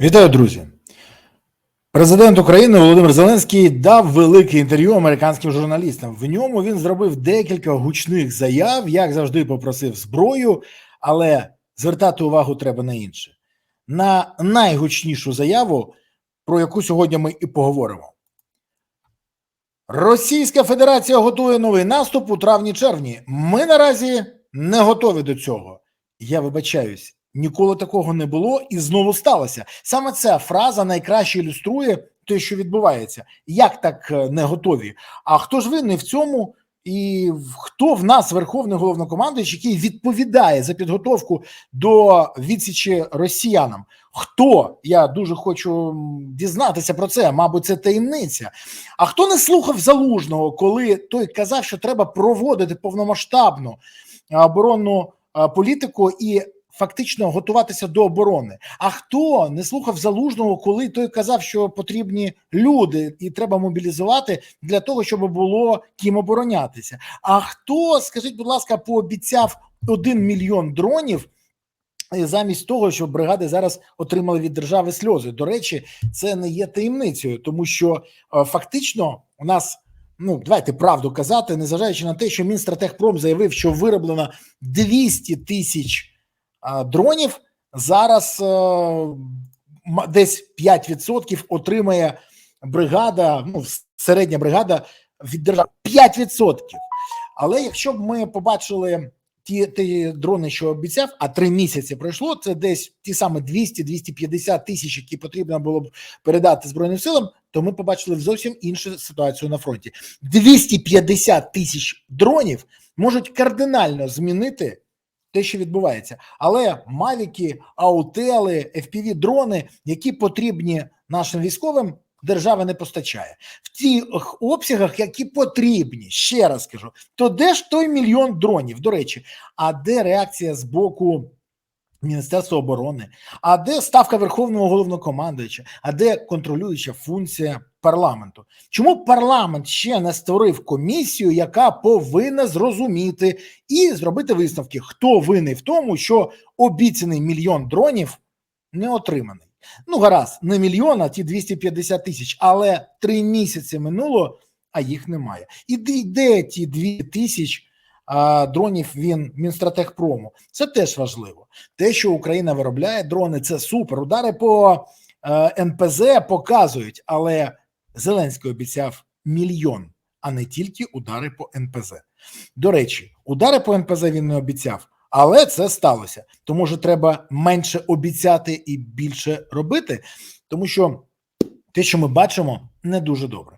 Вітаю, друзі. Президент України Володимир Зеленський дав велике інтерв'ю американським журналістам. В ньому він зробив декілька гучних заяв, як завжди попросив зброю, але звертати увагу треба на інше. На найгучнішу заяву, про яку сьогодні ми і поговоримо. Російська Федерація готує новий наступ у травні-червні. Ми наразі не готові до цього. Я вибачаюсь, ніколи такого не було і знову сталося. Саме ця фраза найкраще ілюструє те, що відбувається. Як так е, не готові? А хто ж винний в цьому? І хто в нас верховний головнокомандуючий, який відповідає за підготовку до відсічі росіянам? Хто я дуже хочу дізнатися про це? Мабуть, це таємниця. А хто не слухав залужного, коли той казав, що треба проводити повномасштабну оборонну політику і фактично готуватися до оборони? А хто не слухав залужного, коли той казав, що потрібні люди і треба мобілізувати для того, щоб було ким оборонятися? А хто, скажіть, будь ласка, пообіцяв один мільйон дронів? е, Замість того, що бригади зараз отримали від держави сльози. До речі, це не є таємницею, тому що е, фактично у нас ну давайте правду казати, незважаючи на те, що Мінстратегпром заявив, що вироблено 200 тисяч дронів. Зараз е, десь 5% отримає бригада, ну середня бригада від держави 5%. Але якщо б ми побачили ті, ті дрони, що обіцяв, а три місяці пройшло, це десь ті самі 200-250 тисяч, які потрібно було б передати Збройним силам, то ми побачили зовсім іншу ситуацію на фронті. 250 тисяч дронів можуть кардинально змінити те, що відбувається. Але мавіки, аутели, fpv дрони, які потрібні нашим військовим, держава не постачає в тих обсягах, які потрібні. Ще раз кажу, то де ж той мільйон дронів? До речі, а де реакція з боку? Міністерства оборони, а де ставка верховного головнокомандуюча, а де контролююча функція парламенту? Чому парламент ще не створив комісію, яка повинна зрозуміти і зробити висновки, хто винний в тому, що обіцяний мільйон дронів не отриманий? Ну, гаразд, не мільйон, а ті 250 тисяч, але три місяці минуло, а їх немає. І де, ті дві тисяч дронів він Мінстратегпрому? Це теж важливо. Те, що Україна виробляє дрони, це супер. Удари по е, НПЗ показують, але Зеленський обіцяв мільйон, а не тільки удари по НПЗ. До речі, удари по НПЗ він не обіцяв, але це сталося. Тому що треба менше обіцяти і більше робити, тому що те, що ми бачимо, не дуже добре.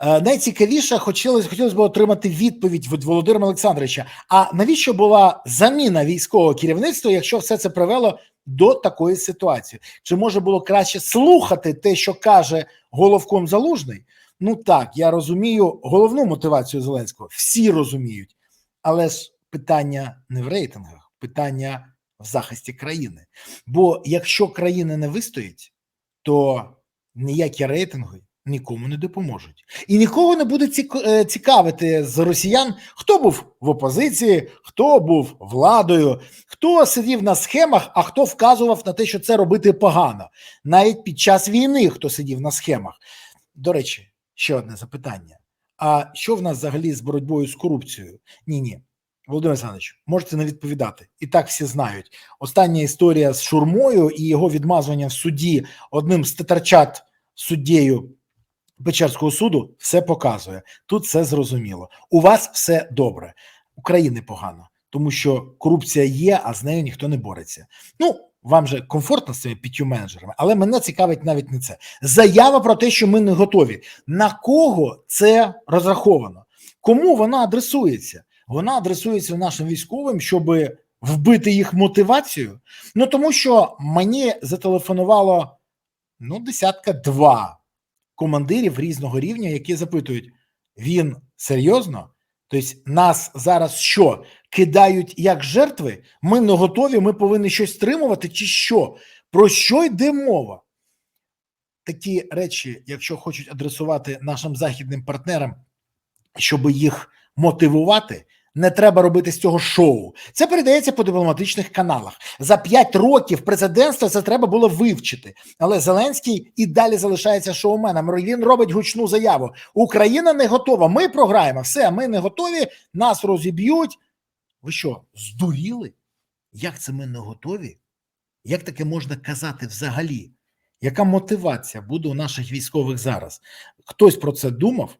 Е, найцікавіше хотілося хотілося б отримати відповідь від Володимира Олександровича. А навіщо була заміна військового керівництва, якщо все це привело до такої ситуації? Чи може було краще слухати те, що каже головком залужний? Ну так, я розумію головну мотивацію Зеленського. Всі розуміють, але ж питання не в рейтингах, питання в захисті країни. Бо якщо країна не вистоїть, то ніякі рейтинги нікому не допоможуть. І нікого не буде е, цікавити з росіян, хто був в опозиції, хто був владою, хто сидів на схемах, а хто вказував на те, що це робити погано. Навіть під час війни хто сидів на схемах. До речі, ще одне запитання: а що в нас взагалі з боротьбою з корупцією? Ні, ні. Володимир Олександрович, можете не відповідати. І так всі знають. Остання історія з Шурмою і його відмазування в суді одним з тетарчат суддєю Печерського суду все показує. Тут все зрозуміло. У вас все добре. України погано, тому що корупція є, а з нею ніхто не бореться. Ну, вам же комфортно з цими п'ятью менеджерами, але мене цікавить навіть не це. Заява про те, що ми не готові. На кого це розраховано? Кому вона адресується? Вона адресується нашим військовим, щоб вбити їх мотивацію. Ну тому що мені зателефонувало ну, десятка два командирів різного рівня, які запитують: він серйозно? Тобто, нас зараз що кидають як жертви? Ми не готові, ми повинні щось стримувати, чи що? Про що йде мова? Такі речі, якщо хочуть адресувати нашим західним партнерам, щоб їх мотивувати, Не треба робити з цього шоу. Це передається по дипломатичних каналах. За п'ять років президентства це треба було вивчити. Але Зеленський і далі залишається шоуменом. Він робить гучну заяву. Україна не готова. Ми програємо. Все, ми не готові. Нас розіб'ють. Ви що, здуріли? Як це ми не готові? Як таке можна казати взагалі? Яка мотивація буде у наших військових зараз? Хтось про це думав?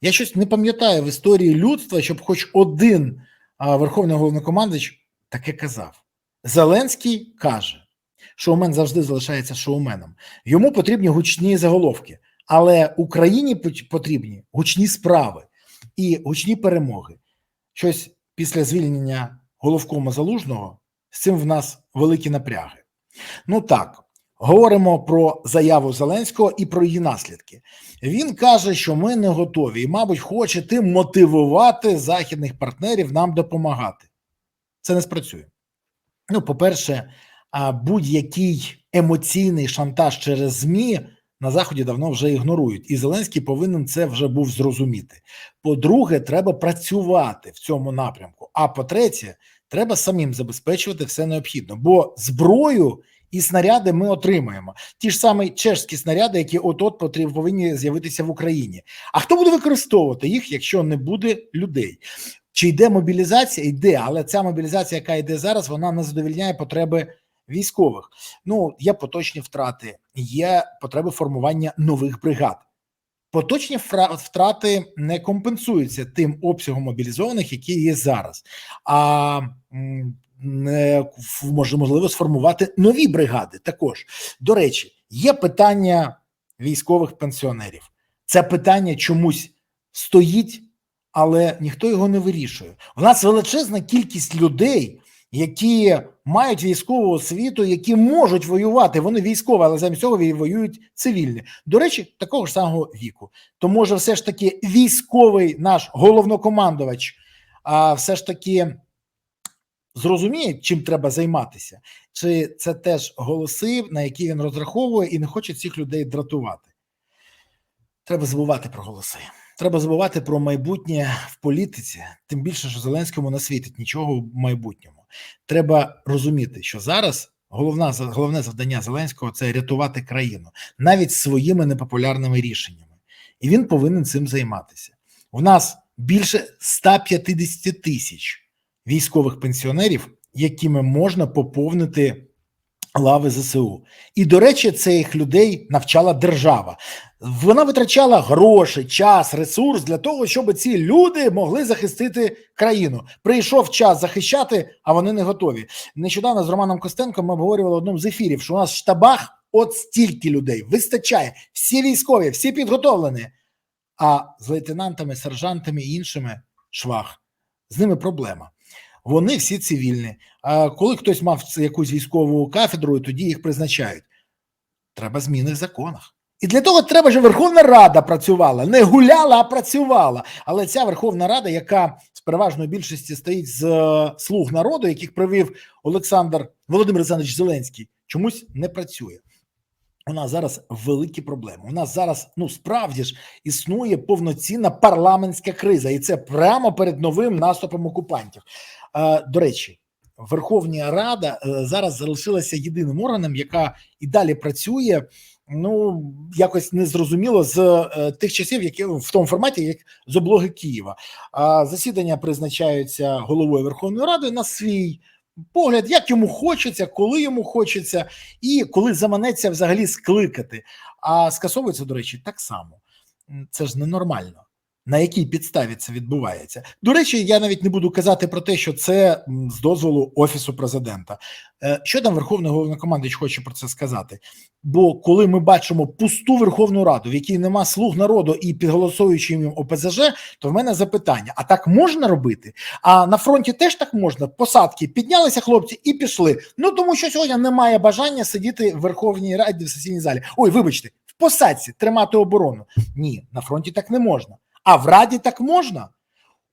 Я щось не пам'ятаю в історії людства, щоб хоч один а, верховний головнокомандуючий таке казав. Зеленський каже, шоумен завжди залишається шоуменом. Йому потрібні гучні заголовки, але Україні потрібні гучні справи і гучні перемоги. Щось після звільнення головкома залужного з цим в нас великі напряги. Ну так, говоримо про заяву Зеленського і про її наслідки. Він каже, що ми не готові, і, мабуть, хоче тим мотивувати західних партнерів нам допомагати. Це не спрацює. Ну, по-перше, будь-який емоційний шантаж через ЗМІ на Заході давно вже ігнорують, і Зеленський повинен це вже був зрозуміти. По-друге, треба працювати в цьому напрямку. А по-третє, треба самим забезпечувати все необхідне, бо зброю і снаряди ми отримаємо. Ті ж самі чешські снаряди, які от-от повинні з'явитися в Україні. А хто буде використовувати їх, якщо не буде людей? Чи йде мобілізація? Йде, але ця мобілізація, яка йде зараз, вона не задовільняє потреби військових. Ну, є поточні втрати, є потреби формування нових бригад. Поточні втрати не компенсуються тим обсягом мобілізованих, які є зараз. А можливо сформувати нові бригади. Також до речі, є питання військових пенсіонерів. Це питання чомусь стоїть, але ніхто його не вирішує. У нас величезна кількість людей, які мають військову освіту, які можуть воювати. Вони військові, але замість цього воюють цивільні. До речі, такого ж самого віку. То може, все ж таки, військовий наш головнокомандувач, а все ж таки зрозуміє, чим треба займатися, чи це теж голоси, на які він розраховує, і не хоче цих людей дратувати. Треба забувати про голоси. Треба забувати про майбутнє в політиці, тим більше, що Зеленському не світить нічого в майбутньому. Треба розуміти, що зараз головна головне завдання Зеленського це рятувати країну навіть своїми непопулярними рішеннями, і він повинен цим займатися. У нас більше 150 тисяч військових пенсіонерів, якими можна поповнити лави ЗСУ. І, до речі, цих людей навчала держава. Вона витрачала гроші, час, ресурс для того, щоб ці люди могли захистити країну. Прийшов час захищати, а вони не готові. Нещодавно з Романом Костенком ми обговорювали в одному з ефірів, що у нас в штабах от стільки людей вистачає. Всі військові, всі підготовлені. А з лейтенантами, сержантами і іншими швах з ними проблема. Вони всі цивільні. А коли хтось мав якусь військову кафедру, тоді їх призначають. Треба зміни в законах. І для того треба, щоб Верховна Рада працювала, не гуляла, а працювала. Але ця Верховна Рада, яка з переважної більшості стоїть з е, слуг народу, яких привів Олександр Володимир Олександрович Зеленський, чомусь не працює. У нас зараз великі проблеми. У нас зараз ну справді ж існує повноцінна парламентська криза, і це прямо перед новим наступом окупантів. До речі, Верховна Рада е, зараз залишилася єдиним органом, яка і далі працює. Ну якось незрозуміло з е, тих часів, які в тому форматі, як з облоги Києва. А засідання призначаються головою Верховної Ради на свій погляд, як йому хочеться, коли йому хочеться, і коли заманеться взагалі скликати. А скасовується, до речі, так само. Це ж ненормально. На якій підставі це відбувається? До речі, я навіть не буду казати про те, що це з дозволу офісу президента. Е, Що там Верховний головнокомандуючий хоче про це сказати? Бо коли ми бачимо пусту Верховну Раду, в якій нема слуг народу і підголосуючи їм ОПЗЖ, то в мене запитання: а так можна робити? А на фронті теж так можна? Посадки піднялися хлопці і пішли. Ну тому що сьогодні немає бажання сидіти в Верховній Раді в сесійній залі. Ой, вибачте, в посадці тримати оборону. Ні, на фронті так не можна. А в Раді так можна.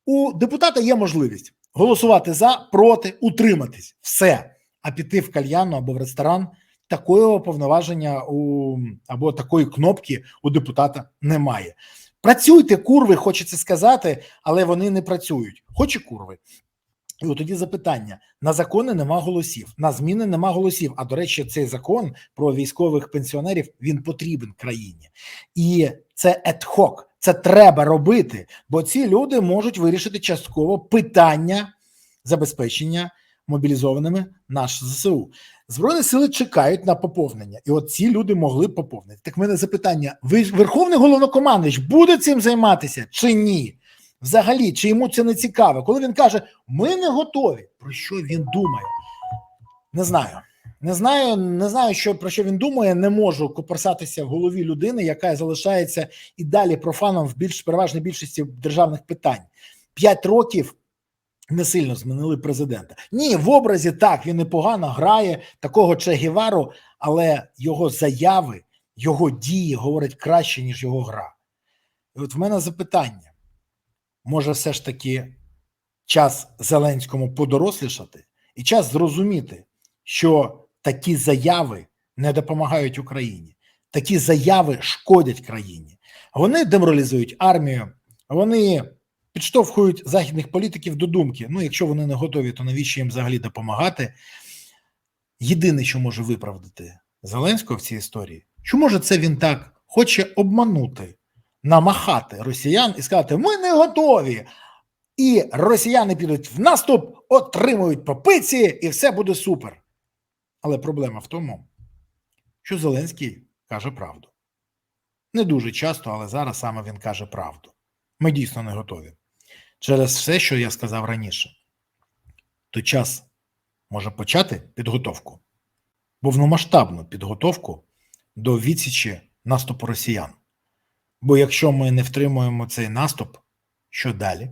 У депутата є можливість голосувати за, проти, утриматись. Все. А піти в кальяну або в ресторан такого повноваження у або такої кнопки у депутата немає. Працюйте, курви, хочеться сказати, але вони не працюють. Хоч і курви. І от тоді запитання: на закони нема голосів, на зміни нема голосів. А до речі, цей закон про військових пенсіонерів він потрібен країні, і це етхок. Це треба робити, бо ці люди можуть вирішити частково питання забезпечення мобілізованими наш ЗСУ. Збройні сили чекають на поповнення, і от ці люди могли б поповнити. Так в мене запитання: ви Верховний головнокомандуючий буде цим займатися чи ні? Взагалі, чи йому це не цікаво? Коли він каже, ми не готові. Про що він думає? Не знаю. Не знаю, не знаю, що про що він думає. Не можу копорсатися в голові людини, яка залишається і далі профаном в більш переважній більшості державних питань. П'ять років не сильно змінили президента. Ні, в образі так він непогано грає такого Че Гевару, але його заяви, його дії говорять краще, ніж його гра. І от в мене запитання: може, все ж таки час Зеленському подорослішати і час зрозуміти, що такі заяви не допомагають Україні, такі заяви шкодять країні. Вони деморалізують армію, вони підштовхують західних політиків до думки: ну, якщо вони не готові, то навіщо їм взагалі допомагати? Єдине, що може виправдати Зеленського в цій історії, що може це він так хоче обманути, намахати росіян і сказати: Ми не готові. І росіяни підуть в наступ, отримують попиці, і все буде супер. Але проблема в тому, що Зеленський каже правду. Не дуже часто, але зараз саме він каже правду. Ми дійсно не готові. Через все, що я сказав раніше, то час може почати підготовку, повномасштабну підготовку до відсічі наступу росіян. Бо якщо ми не втримуємо цей наступ, що далі?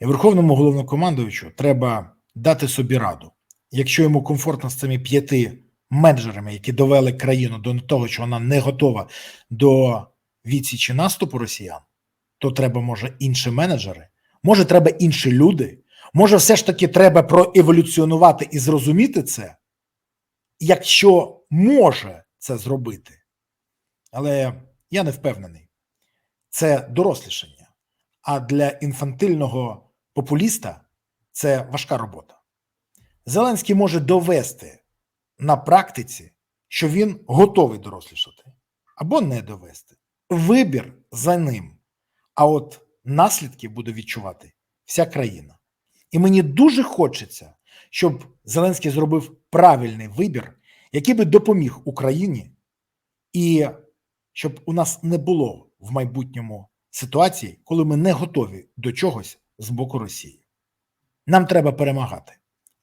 І Верховному головнокомандуючу треба дати собі раду якщо йому комфортно з цими п'яти менеджерами, які довели країну до того, що вона не готова до відсічі наступу росіян, то треба, може, інші менеджери, може, треба інші люди. Може, все ж таки треба проеволюціонувати і зрозуміти це, якщо може це зробити. Але я не впевнений, це дорослішання. А для інфантильного популіста це важка робота. Зеленський може довести на практиці, що він готовий дорослішати, або не довести. Вибір за ним. А от наслідки буде відчувати вся країна. І мені дуже хочеться, щоб Зеленський зробив правильний вибір, який би допоміг Україні, і щоб у нас не було в майбутньому ситуації, коли ми не готові до чогось з боку Росії. Нам треба перемагати